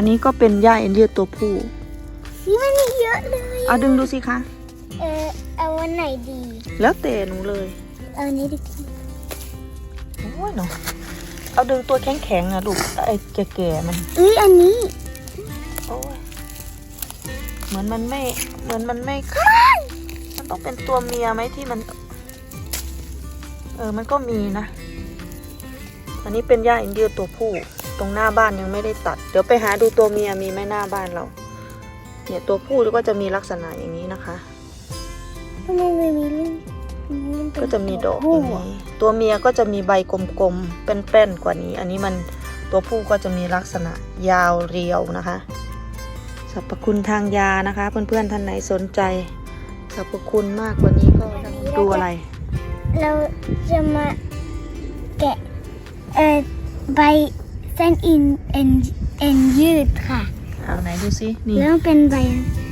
อันนี้ก็เป็นหญ้าเอ็นยืดตัวผู้นี่มันมีเยอะเลยเอาดึงดูสิคะ เออเอาวันไหนดี แล้วแต่หนูเลย เอาอันนี้ดีกว่าโอ้ยหนูเอาดึงตัวแข็งๆอะลูกไอ้แก่ๆมันเอ้ยอันนี้ โอ้ยเหมือนมันไม่เหมือนมันไม่ข้างมันต้องเป็นตัวเมียไหมที่มัน เออมันก็มีนะ อันนี้เป็นหญ้าอินเดียตัวผู้ ตรงหน้าบ้านยังไม่ได้ตัด เดี๋ยวไปหาดูตัวเมียมีไหมหน้าบ้านเรา เนี่ยตัวผู้ก็จะมีลักษณะอย่างนี้นะคะทำไมไม่มีลูกมันเป็นก็จะมีดอกอผู้ย่างนี้ตัวเมียก็จะมีใบกลมๆแป้นๆกว่านี้ อันนี้มันตัวผู้ก็จะมีลักษณะยาวเรียวนะคะสรรพคุณทางยานะคะ เพื่อนๆท่านไหนสนใจสรรพคุณมากกว่านี้ก็ดูอะไร เราจะมาแกะเอ่อใบเส้นอินเอ็น เอ็นยืดค่ะ เอาไหนดูซินี่แล้วเป็นใบ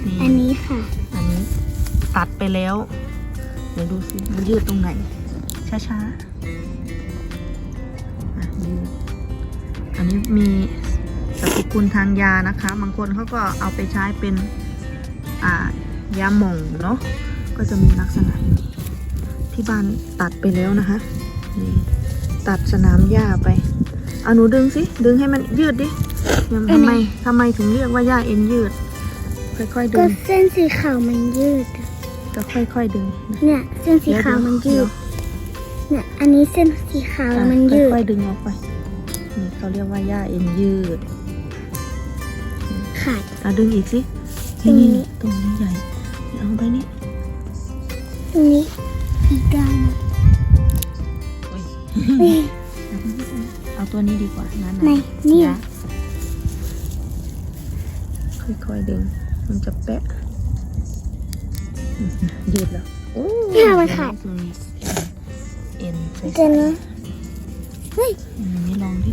นี่อันนี้ค่ะ อันนี้ตัดไปแล้ว เดี๋ยวดูสิมันยืดตรงไหน ช้าๆอะยืดอันนี้มีสรรพคุณทางยานะคะบางคนเขาก็เอาไปใช้เป็นอ่ายาหม่องเนาะก็จะมีลักษณะอย่างนี้ที่บ้านตัดไปแล้วนะคะนี่ตัดสนามหญ้าไป เอาหนูดึงสิ ดึงให้มันยืดดิยังอันทำไหนไมทำไมถึงเรียกว่าหญ้าเอ็นยืด ค่อยๆดึก็งเส้นสีขาวมันยืดอะก็ค่อย ๆ ดึงนะเนี่ย เส้นสีขาวมันยืด เนี่ย อันนี้เส้นสีขาวอะมันยืด ค่อยๆดึงออกไป นี่เขาเรียกว่าหญ้าเอ็นยืดขาดอะดึงอีกสิตรงนี้ ตรงนี้ใหญ่ เอาไปนี่ ตัวนี้ดีกว่านั่นไหนเนี่ยค่อยๆดึง มันจะแปะอืมยืดแล้วโอ้เนี่ยมันขาดตรงนี้เอ็นใส่เจนนะเฮ้ยอันนี้ลองดิ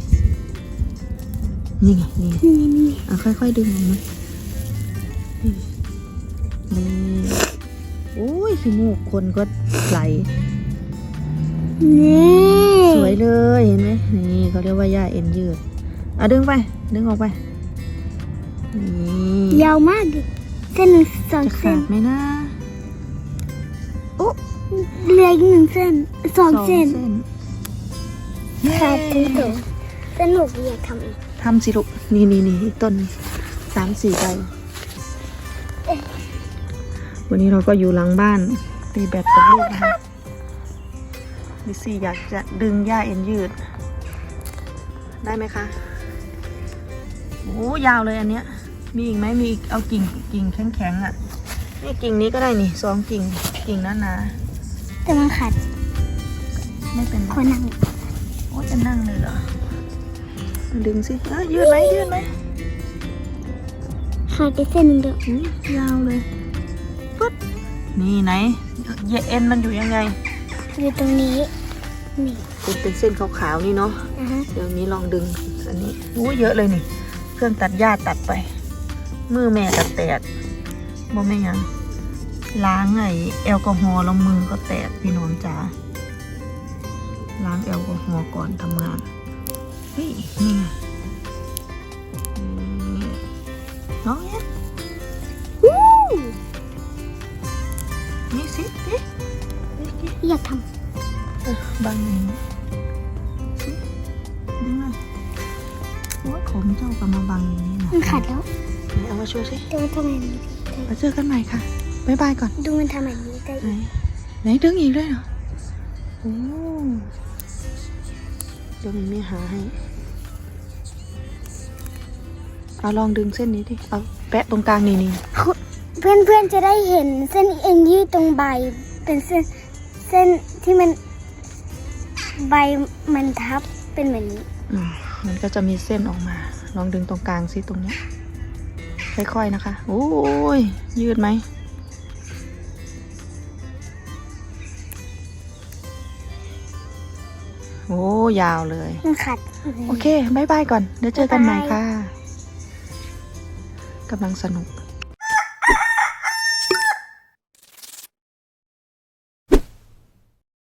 นี่ไงนี่ไงนี่นี่อะค่อยๆดึงออกมานี่โอ้ยขี้มูกคนก็ไหล นี่สวยเลยเห็นไหมนี่เขาเรียกว่าหญ้าเอ็นยืดอะดึงไป ดึงออกไปนี่ยาวมากดิเส้นหนึ่งสองจะเส้ขานดไหมนะโอ้เหลืออีกหนึ่งเส้นสองเส้นเย้ขาดทั้งตัวสนุกอยากทำอีกทำสิลูกนี่นี่นี่อีกต้นสามสี่ใบวันนี้เราก็อยู่หลังบ้านตีแบตกับลูกนะคะ ดิซี่อยากจะดึงหญ้าเอ็นยืด ได้ไหมคะโอ้ยาวเลยอันเนี้ย มีอีกไหมมีอีกเอากิ่งกิ่งแข็งๆอะ นี่กิ่งนี้ก็ได้นี่สองกิ่งกิ่งหนาแต่มันขาดๆไม่เป็นไรคนนั่งโอ้จะนั่งเลยเหรอ ดึงสิเอ้ยยืดไหมยืดไหมขาดไปเส้นหนึ่งเดียวอุ๊ยยาวเลยปึ๊ดนี่ไหนเยเอ็นมันอยู่ยังไง อยู่ตรงนี้นี่เป็นเป็นเส้นขาวๆนี่เนาะอะฮะเดี๋ยวนี้ลองดึงอันนี้อู้เยอะเลยนี่ เครื่องตัดหญ้าตัดไป มือแม่ก็แตกบ่ไม่นหยังล้างไอ้แอลกอฮอล์แล้วมือก็แตกพี่น้องจ๋าล้างแอลกอฮอล์ก่อนทำงานเฮ้ยนี่ไงนี่น้องเอ็ด อ๊ะเอ๊ะอยากทเออบังหนึ่งสิดึงเลยโอ้ยผมเจ้าก็มาบังอย่างนี้นะำมันขาดแล้วไหนเอามาช่วยสิดูมันทำแบบนี้มาเจอกันใหม่ค่ะบ๊ายบายก่อน ดูมันทำแบบนี้ได้ไหนไหนดึงอีกด้วยเหรอโอ้เดี๋ยวมันไม่หาให้เอาลองดึงเส้นนี้ดิเอาแปะตรงกลางนี่นี่เพื่อนเพื่อนๆจะได้เห็นเส้นเอ็นยืดตรงใบเป็นเส้นเส้นที่มันใบมันทับเป็นแบบนี้อืมมันก็จะมีเส้นออกมา ลองดึงตรงกลางซิตรงเนี้ยค่อยๆนะคะโอ้ยยืดไหมโอ้ยาวเลยมันขาดโอเคบายบายก่อน เดี๋ยวเจอกันใหม่ค่ะกำลังสนุก